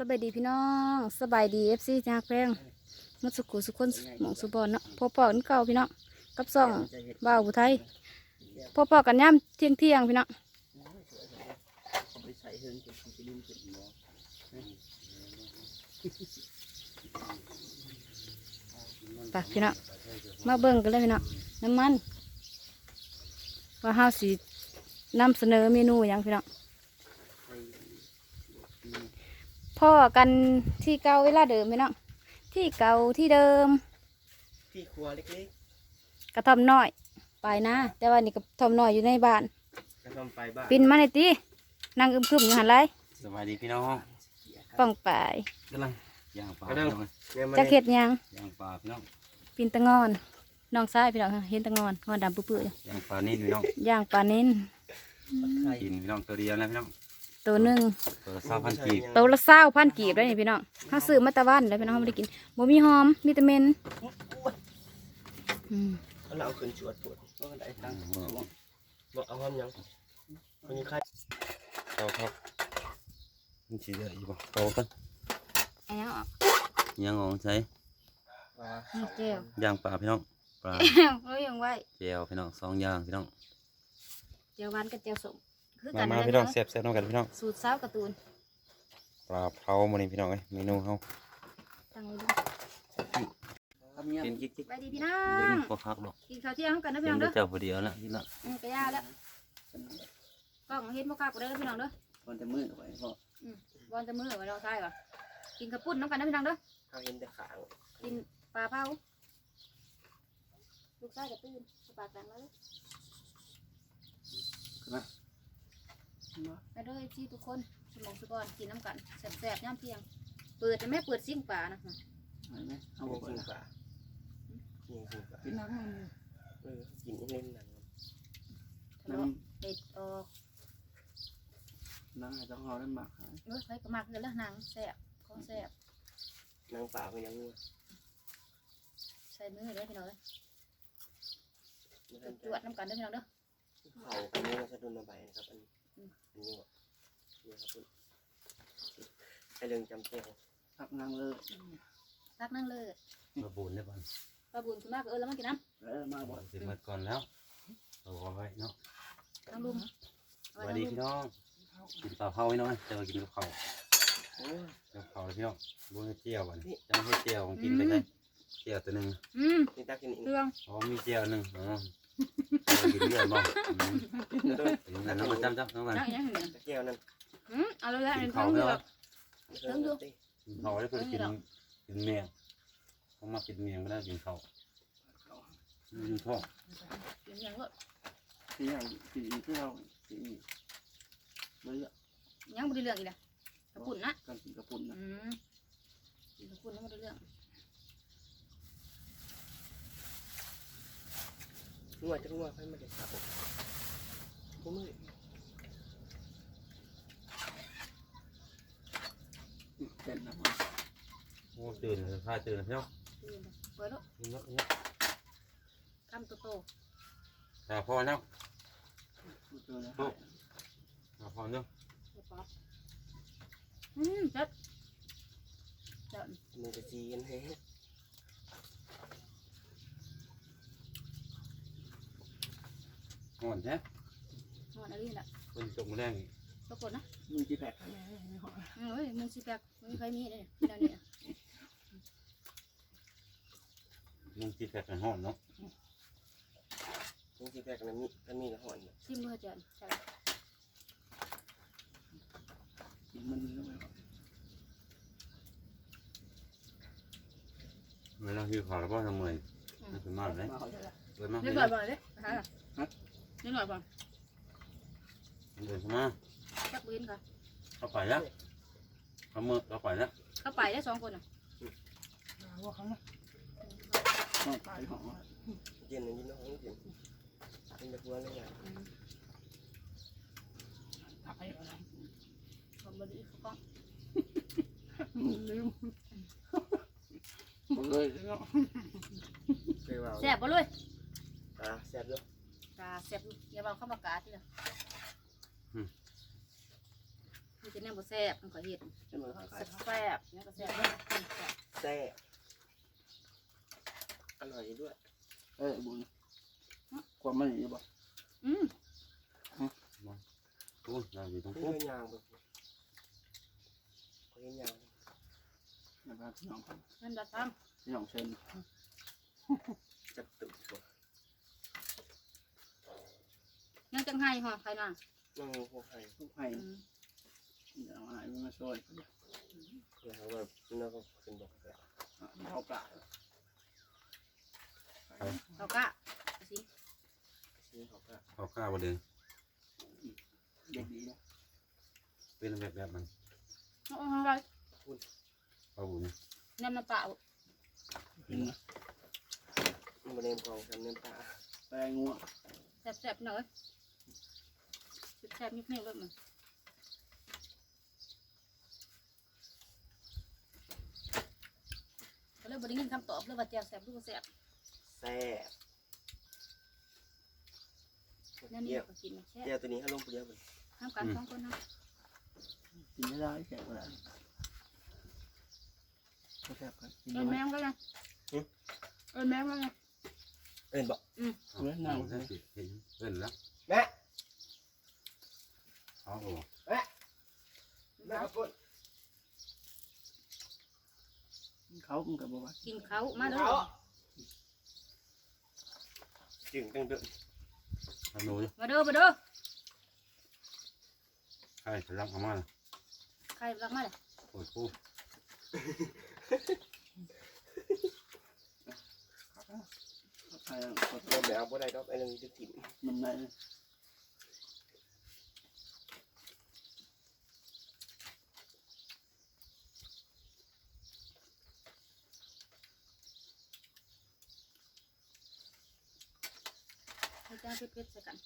สบายดีพี่น้องสบายดีเอฟซีจากแพงมัสุขุสุขคนหมองสุบอนเนาะพอปอกันเก่าพี่น้องกับซ่องบ่าวผู้ไทยพอปอกันย่ำเที่ยงเที่ยงพี่น้องไปะพี่น้องมาเบิ่งกันเลยพี่น้องน้ำมันว่าเฮาสินำเสนอเมนูหยังพี่น้อง ใส่ พ่อกันที่เก่าเวลาเดิมพี่น้องที่เก่าที่เดิมพี่ครัวเล็กกระท่อมน้อยไปนะ แต่ว่านี่กระท่อมน้อยอยู่ในบ้านๆกระทำไปบ้านปินมาในตีนั่งอึมครึมอยู่หันไรสวัสดีพี่น้องป้องปลายกำลังย่างปลาก็พี่นั่งน้องเนี่ยมาจะเข็ดหยังย่างปลาพี่น้องปินตะงอนน้องซ้ายพี่น้องเห็นตะงอนงอนดำปื้อๆอยู่ย่างปลานี่พี่น้องย่างปลาเน้นไข่กินพี่น้องตัวเดียวนะพี่น้อง ตัวหนึ่งตัวละสามพันกีบตัวละเศร้าพันกีบได้นี่พี่น้องถ้าซื้อมาตะวันแล้วพี่น้องเขาไม่ได้กินบ่มีหอมมีแต่เหม็นอืมเอาเราเอาขึ้นชวดปวดว่ากันได้ตังค์บอกบอกเอาห้อมยังมันยังไข่เอาครับมันสีเหลืออยู่ป่ะโตกันเอันยังออกย่างของใช้ปลานี่เจลย่างปลาพี่น้องปลาเรายังไว้เจียวพี่น้องสองอย่างพี่น้องเจลหวานกับเจลสม คือมากันมาเลยพี่น้องแซ่บแซ่บน้องกันพี่น้องสูตรสาวการ์ตูนปลาเผามานี่พี่น้องเอ้ยเมนูเฮาตั้งไว้ดูกินกิ๊กกิ๊กไปดีพี่น้อเดี๋ยวงนี้พอพักดอกกินข้าวเที่ยงกันนะกิพี่น้นองได้เด้อเจ้าผู้เดียวละพี่น้องอืมกระยาแล้วกล้องเห็นบ่คักกูได้แล้วพี่น้องเด้อมันจะมืดเอาไว้พ่อบอลจะมือไว้เราใช่ป่ะกินกระปุ้นน้ำกันนะพี่น้องเด้อเขาเห็นแต่ขางกินปลาเผาลูกชายกับตื่นปากดังแล้ว ไปเด้อที่ทุกคนสมองสุกรกินน้ำกันแซ่บๆย่ำเที่ยง เปิดแต่แม่เปิดซิ่งป่านะเอาบอกกินปลากินกินปลากินน้ำมันเออกินเล่นหนังทะเลาะเด็ดออกน้ำอาจจะห่อได้หมักหายเออไปก็มากเลยแล้วหนังแซ่บของแซ่บนางปลาเป็นยังไงใส่มือเลยพี่น้องเอ้ยไม่ทันจวดน้ำกันเด้อพี่น้องเด้อ เขาอันนี้เราจะดุนมาใบนะครับอัน อันนี้บอกนี่ครับคุณไอเรื่องจำเจ้าพักนั่งเลยรักนั่งเลยมาบุญได้ป่ะปลาบุญคุณมากเออแล้วมากินน้เออมาบ่อยสิมาก่อนแล้วเอาไว้เนาะำทั้งลุมสวัสดีพี่น้องกินปลาเผาพี่น้องเจอกินกับข้าวโอ้ยกับเขาเลยพี่น้องบุญให้เจียวก่อนจะให้เจียวของกินไปเลยเจียวตัวหนึ่งอืมนี่ตากินอีกเครื่องอ๋อมีเจียวหนึ่งอ๋อเอา กินเรื่อยบ่อืมกินนั่นน้องมาจำจำน้องมันนั่งอย่างนี้ตะเกียวนั่นอืมเอาเลยแล้วกิเป็นนข้าทั้วงไม่เดือเอาดเพิ่งดูกินข้าวได้เพื่อกินกินเมียงเขามากินเมียงไม่ได้กินข้าวกินท้องกินอย่างก็สีอย่างสีที่เราสีเบื่อยังไม่ได้เรื่องอีกเลยกระปุ่นนะกันกินกระปุ่นนะอืมกินกระปุ่นแล้วไม่ได้เรื่อง นวดจะนวดให้มันเด็ดครับผมมือเต้นนะมันโอ้ตื่นเลยพาตื่นพี่น้องตื่นเลยเปิดแล้วกินเยอะเยอะคำโตตาพอแล้วเจอแล้วตาพอเนาะๆเปิดป๊อปอืมเจ็ดเจ็ดมันจะจีกันให้ ห่อนแท้นอนอะไรนี่แหละคนจมแรงปรากฏนะมือจีแพกอืมเอ้ยมึงสิแปลกมึงใครมีเลยเดี๋ยวนี้มึงจีแฝดเป็นห่อนเนาะจริงๆแรกนั้นมีมันมีละหอนซิมมือเจนใช่กินมันแล้วไงเวลาหิวข้าวแล้วก็ทำเมื่อยมันเป็นมากเลยมาเขาเดินมาเรีเดิยนบร้อยบ่เลยฮะ เรียบร้อยบ่มาจักบินค่ะเข้าไปแล้วเขาเมื่อเข้าไปแล้วเข้าไปได้สองคนอะว่าเขาต้องตายหอเย็นอย่างนี้น้องเย็นเป็นแบบว่าอะไรอย่างตายอะไรผมบดีเขากล้องลืมเลยเนาะเคยว่าแซ่บบ่เลยอ่าแซ่บด้วย กาแซ่บอยู่อย่าเอาเข้ามากาที่ละมีแต่แนวบ่แซ่บมันก็เฮ็ดใช่ไหมมือข้างใครแซ่บเนี่ยก็แซ่บเนี่ยแซ่บแซ่บอร่อยด้วย เอ้ยบุญความมันอยู่บ่อืมโอ้ยเราอยู่ตรงนี่ปุ๊บเป็นยางแบบเขาเห็นยางนะครับพี่น้องครับเงินดัดทพี่น้องเชิญจับตุ่มตัวำ ยังจังให้ห่อใครน่ะน้องพวกไทยทุกให้อืมเดี๋ยวให้มันมาช่วยแล้วแบบน้องก็ขึ้นบอกแบบเขากะเรากะเอาสินี้เขาก็เขาข้าวบ่เดินเด็กดีนะเป็นแบบแบบมันเอาเอาอะไรเอาบุญน้ำน้ำเปล่ากินนะมาเนมของทำเนมปลาแปลงัว แซ่บๆหน่อยแซ่บๆนิดนึงเลยมันก็เลยบ่ได้ยินคำตอบเลยว่าแจ่วแซ่บหรือบ่แซ่บแซ่บนั่นนี่เกี่ยวก็กินแซ่บเกี่ยวตัวนี้ให้ลงเปรี้ยวมันห้ามกันสองคนนะกินไม่ได้แฉะกระดาษก็แฉะกันกินเอินแมไม่งก็ยังเอินแมงก็ยัง เอินบอกเอานั่งได้สิเห็นเอิ้นแล้วแม่เอาบ่แม่ครับคุณเขามันกับบอกว่ากินเขามาเด้อจึงตึงตึงเอาหนูอยู่มาเด้อมาเด้อใครจะรับเอามาล่ะใครรักมาเลยโอ้ยปุ๊ บใครเขาโดนแบบบ่ได้ดอกไอ้เรื่องนี้จะถิ่นมันไหนให้จ้าเพชรๆใส่กัน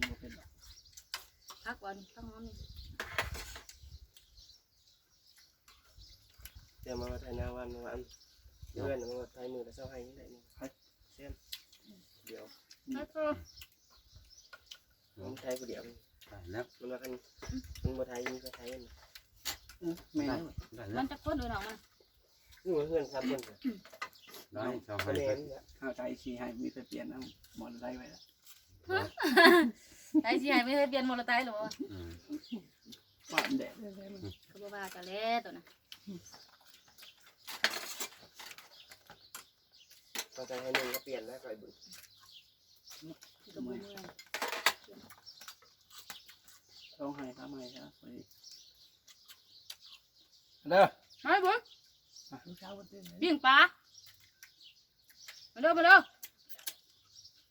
มันเป็นพักวันต้องน้ำนี่เดี๋ยวมาไทยนาวันวัน เพื่อนมาไทยมือแล้วเศร้าให้ยังไงนี่เส้นเดี๋ยวแล้วก็มันไทยกูเดี๋ยวได้แล้วมันมากันมันมาไทยมีก็ไทยแม่ได้ได้มัแล้นวจะคนอื่นออกมานี่มันเพื่อนครับเพื่อนได้ชาวไทคะยแนไปนข้าวไก่ชีให้มีแต่เปลี่ยนเอาหมอนไล่ไว้แล้วไอ้สิให้ไม่เคยเปลี่ยนมอเตอร์ไซค์หรออืมหวานแดดเลยเลยมันคือบ่ว่าจะแล้วตัวน่ะ ก็จะให้หนึ่งก็เปลี่ยนแล้วก่อยบุญคือกับบ่เมืองต้องให้ข้าไม่ครับพอดีเด้อมาบุญลูกสาวคนเต้นปิ้งปลามาเด้อมาเด้อ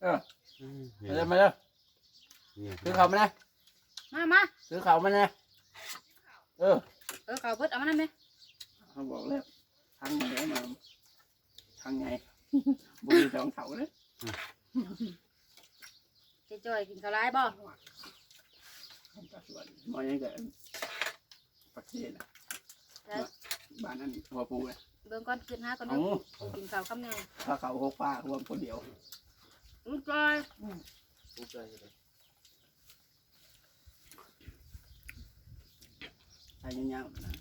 เอออืมมาเด้อมาเด้อเนี่ยซื้อเขาวมานะมามาซื้อเขาวมานะเออเออเขาเบิดเอามานั่นไหม เขาบอกแล้วทางไหนมาทางไงบุรีส องเขาเลยเจ๊จ้อยกินข้าวไรบ่ทำกระสวนมอยังเกิดปักเทศนะแล้วบ้านนั้นหัวปูเลยเบิ่งก่อนขึ้นหาก่อนเอาเด้อกินข้าวคำหนึงถ้าเขาหกป้ารวมคนเดียวอุ้ยจ้อยนี่ช่วยเลยใช้ยาวๆนะ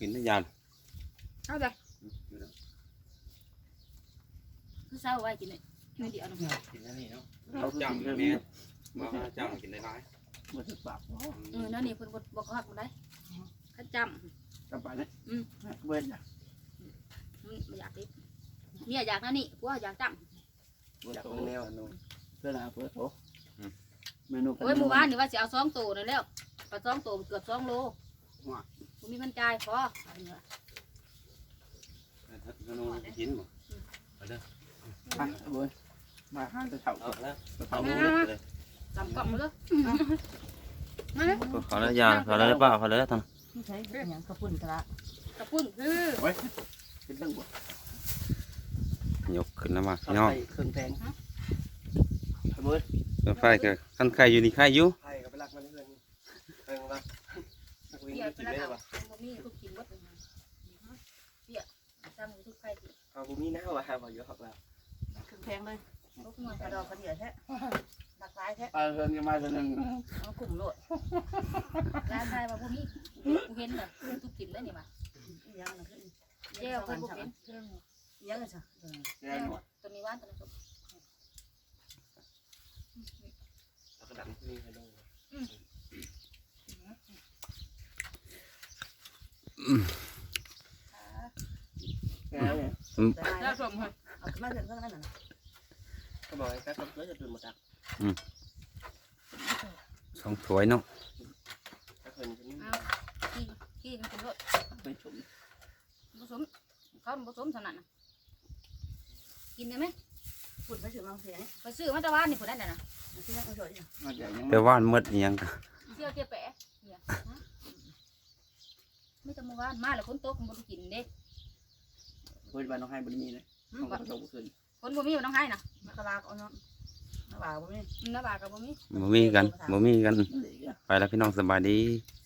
กินได้ยานเอาจ้ะ คือเช้าไว้กินเลยไม่ดีเอาหน่อยกินได้นี่เนาะเขาคือจำกินแม่เรื่องมาจำกินได้หลายมันจะปรับเออนั่นนี่เพิ่นบ่บ่ฮักบ่ได้เขาจำกลับไปนะอืมเว้นจ้ะอืมไม่อยากดิเมียอยากนั่นนี่ผัวอยากจจากมึงแนวเพื่อนอาเพื่อนโตเมนูำโอ้ยหมู่บ้านนี่ว่าสิเอาสองตัวนั่นแล้วปลาสองตัวเกือบสองโลบ่มีมันจ่ายพออันนี้ว่ะขนมกินบ่ไปเด้อ มาเว้ยมาห้าจะเถ่าเอาแล้วเถ่าเลยตำกล่องมาเลยมาเลยเขาแล้วยานเขาแล้วป้าเขาแล้วท่านใช้เป็นอย่างกระปุ่นกระกระปุ้นคือไว้เป็นเรื่องบ่ยกขึ้นแล้วมาพี่น้องเครื่องแพงขมือรถไฟก็คันไข่อยู่นี่ไข่อยู่ไผ่กับไปรักมันเพื่อนไปของรักนักวิ่งเปียกกิไปนแล้วได้เอาปะบ่มีทุกกินหมดเลยเปียกจำทุกใครกินเอาบุมีหน้าวะบอกอยู่หอกแล้วเครื่อง แพงเลยทุกหน่วยกระดอกกระเดียแท้หลากหลายแท้ปลาเพื่อนก็มาตัวหนึ่งเอากลุ่มโลดร้านไทยว่าพวกนี้กูเห็นแบบทุกกินเลยนี่มายังนะขึ้นเจ้าเพิ่นบ่เป็นยังเลยจ้ะแน่นอนตัวนี้ว่านตัวนี้สุกแล้วก็ดันที่นี่ให้ลงแง่เนี่ยแล้วชมค่ะเอาขึ้นมาเถอะเรื่องนั้นน่ะ ก็บอกให้การทำตัวจะดูมาจากสองถ้วยเนาะถ้าเพิ่นจะนี่เอาขี้ขี้มันเป็นรสไปชมผสมเขาผสมเท่านั้นน่ะกินได้ไหมปุ่นไปถึงบางเสียไปซื้อมาตะวันนี่ผู้นั้นน่ะนะที่นั่งสวาใหญ่ยังแต่ว่านหมดอิหยังกะเที่ยวเที่ยแปะเนี่ยฮะไม่ต้องมาว่านมาแล้วคนโตคนบ่ได้กินเด้เฮ้ยบ้านน้องให้บริมีเลยอืมต้องบ่กระโดดขึ้น คนบ่มีบ่ต้องให้น่ะมากระลาก็เอาเนาะมาบ่าวบ่มี น้าบากก็บ่มี บ่มีกันบ่มีกันเหลือไปแล้วพี่น้องสบายดีส